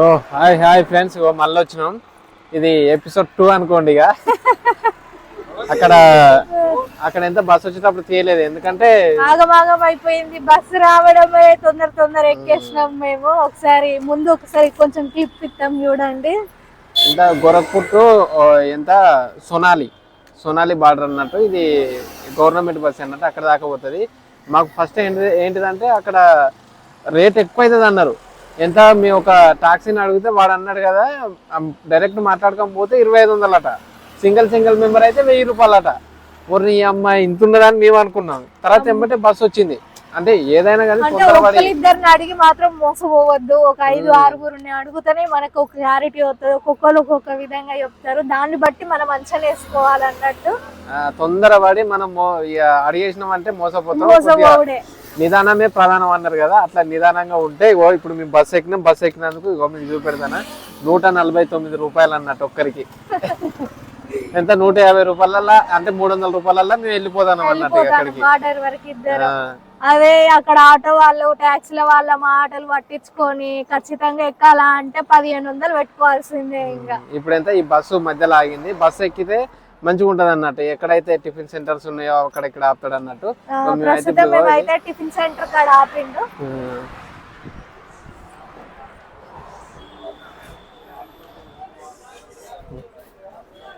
ఓ hi hi friends. ఓ మళ్ళీ వచ్చినాం. ఇది ఎపిసోడ్ టూ అనుకోండి ఇక. అక్కడ అక్కడ ఎంత బస్ వచ్చేటప్పుడు తీయలేదు. ఎందుకంటే ఆగమాగం అయిపోయింది. బస్సు రావడమే తొందర తొందర ఎక్కేసినాం మేము. ఒకసారి ముందు ఒకసారి కొంచెం క్లిప్ ఇస్తాం చూడండి. ఎంత గోరఖ్పూర్ టు ఎంత? సోనాలి. సోనాలి బార్డర్ అన్నట్టు. ఇది గవర్నమెంట్ బస్ అన్నట్టు అక్కడ దాకా పోతుంది. మాకు ఫస్ట్ ఏంటి ఏంటిదంటే అక్కడ రేట్ ఎక్కువ అవుతుంది అన్నారు ఎంత? మీ ఒక టాక్సీని అడిగితే వాడు అన్నాడు కదా డైరెక్ట్ మాట్లాడుకోకపోతే ఇరవై ఐదు వందలట. సింగిల్ సింగిల్ మెంబర్ అయితే వెయ్యి రూపాయలట. ఊరి ఈ అమ్మాయి ఇంత ఉన్నదని మేము అనుకున్నాం. తర్వాత ఎంబటే బస్సు వచ్చింది. అంటే ఏదైనా కానీ అంటే అడిగి మాత్రం మోసపోవద్దు. ఒక ఐదు ఆరుగురిని అడుగుతూనే మనకు ఒక క్లారిటీ అవుతుంది ఒక్కొక్కరు ఒక్కొక్క విధంగా చెప్తారు. దాన్ని బట్టి మనం అంచనా వేసుకోవాలన్నట్టు. తొందరపడి మనం అడిగేసినాం అంటే మోసపోతాం. నిదానమే ప్రధానం అన్నారు కదా అట్లా నిదానంగా ఉంటే ఇగో ఇప్పుడు మేము బస్సు ఎక్కినాం బస్సు ఎక్కినందుకు ఇగో మీకు చూపెడతాను? నూట నలభై తొమ్మిది రూపాయలు అన్నట్టు ఒక్కరికి. ఎంత? నూట యాభై రూపాయలల్లా? అంటే మూడు వందల రూపాయలల్లా మేము వెళ్ళిపోతాం అన్నట్టు అక్కడికి. అదే అక్కడ ఆటో వాళ్ళు ట్యాక్సీల వాళ్ళ మాటలు పట్టించుకొని ఖచ్చితంగా ఎక్కాలా అంటే పదిహేను వందలు పెట్టుకోవాల్సిందే ఇంకా. ఇప్పుడు ఎంత ఈ బస్సు మధ్యలో ఆగింది. బస్సు ఎక్కితే మంచిగా ఉంటది అన్నట్టు. ఎక్కడైతే టిఫిన్ సెంటర్స్ ఉన్నాయో అక్కడ ఇక్కడ ఆపుతాడు అన్నట్టు. మేమైతే టిఫిన్ సెంటర్ కాడ ఆపిండు.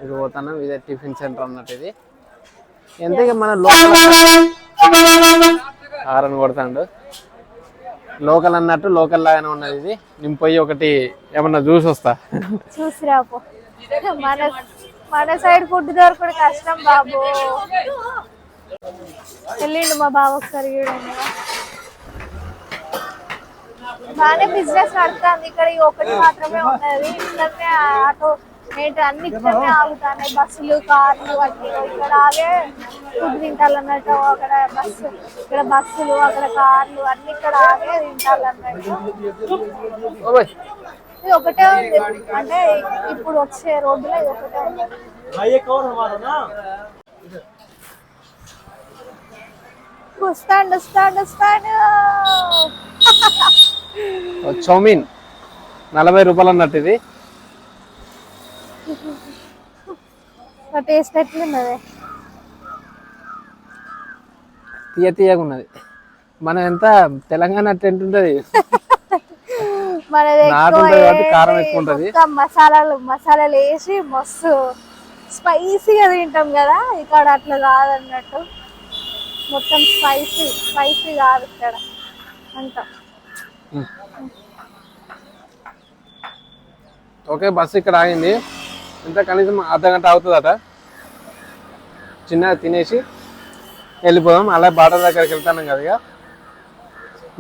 ఇది పోతాను ఇదే టిఫిన్ సెంటర్ అన్నట్టు ఇది. ఎంత మన లోకల్ హారన్ కొడతాడు. లోకల్ అన్నట్టు లోకల్ లాగానే ఉన్నది ఇది. నేను పోయి ఒకటి ఏమన్నా చూసి వస్తా. చూసి రాపో మన సైడ్ ఫుడ్ దొరకడం కష్టం బాబు. వెళ్ళిండు మా బావ ఒకసారి చూడండి. బాగానే బిజినెస్ నడుతుంది. ఇక్కడ ఒకటి మాత్రమే ఉన్నది. ఇక్కడనే ఆటో ఏంటి అన్ని ఇక్కడనే ఆగుతాయి బస్సులు కార్లు అన్ని ఇక్కడ ఆగే ఫుడ్ తింటాలన్నట్టు అక్కడ బస్సు ఇక్కడ బస్సులు అక్కడ కార్లు అన్ని ఇక్కడ ఆగే తింటాలన్నట్టు. ఇది ఒకటే ఉంది. అంటే ఇప్పుడు వచ్చే రోడ్డులో ఇది ఒకటే ఉంది. స్టాండ్ స్టాండ్ ఓ చౌమీన్. నలభై రూపాయలు అన్నట్టు ఇది. టేస్ట్ ఎట్లున్నది? తీయ తీయగా ఉన్నది. మనం ఎంత తెలంగాణ టెంట్ ఉంటుంది. మనది కారం ఎక్కువ ఉంటది. మసాలాలు మసాలాలు వేసి మస్తు స్పైసీగా తింటాం కదా. ఇక్కడ అట్లా కాదన్నట్టు. మొత్తం స్పైసీ స్పైసీ కాదు ఇక్కడ. అంతా. ఓకే బస్సు ఇక్కడ ఆగింది. ఎంత కనీసం అర్ధ గంట అవుతుందట చిన్నగా తినేసి వెళ్ళిపోదాం. అలా బార్డర్ దగ్గరికి వెళ్తాను కదా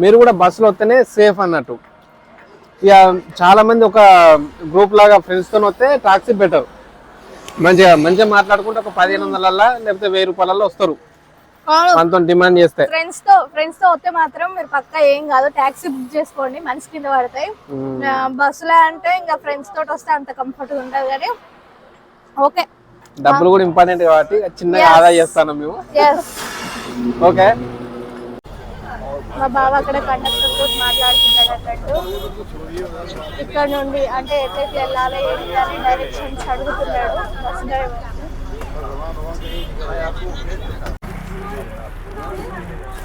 మీరు కూడా బస్సులో వస్తేనే సేఫ్ అన్నట్టు. ఇక చాలా మంది ఒక గ్రూప్ లాగా ఫ్రెండ్స్తో వస్తే టాక్సీ బెటర్ మంచిగా మంచిగా మాట్లాడుకుంటే ఒక పదిహేను వందలల్లా లేకపోతే వెయ్యి రూపాయలలో వస్తారు. మనతో డిమాండ్ చేస్తే. ఫ్రెండ్స్తో ఫ్రెండ్స్తో వస్తే మాత్రం మీరు పక్కా ఏం కాదు టాక్సీ బుక్ చేసుకోండి మనిషి కింద పడతాయి. బస్సులో అంటే ఇంకా ఫ్రెండ్స్ తోటి వస్తే అంత కంఫర్ట్ ఉండదు కానీ ఓకే. డబ్బులు కూడా ఇంపార్టెంట్ కాబట్టి చిన్నగా ఆదా చేస్తాను మేము. ఓకే. మా బావ అక్కడ కండక్టర్ తోటి మాట్లాడుతున్నాడు ఇక్కడ నుండి అంటే ఎట్లయితే వెళ్ళాలి ఏంటి అని డైరెక్షన్స్ అడుగుతున్నాడు. బస్ డ్రైవర్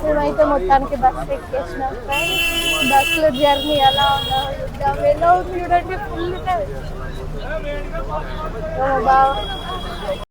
మేమైతే మొత్తానికి బస్సు ఎక్కేసినాం బస్సులో జర్నీ ఎలా ఉందో చూద్దాం. ఎలా ఉంది చూడండి ఫుల్ బాగా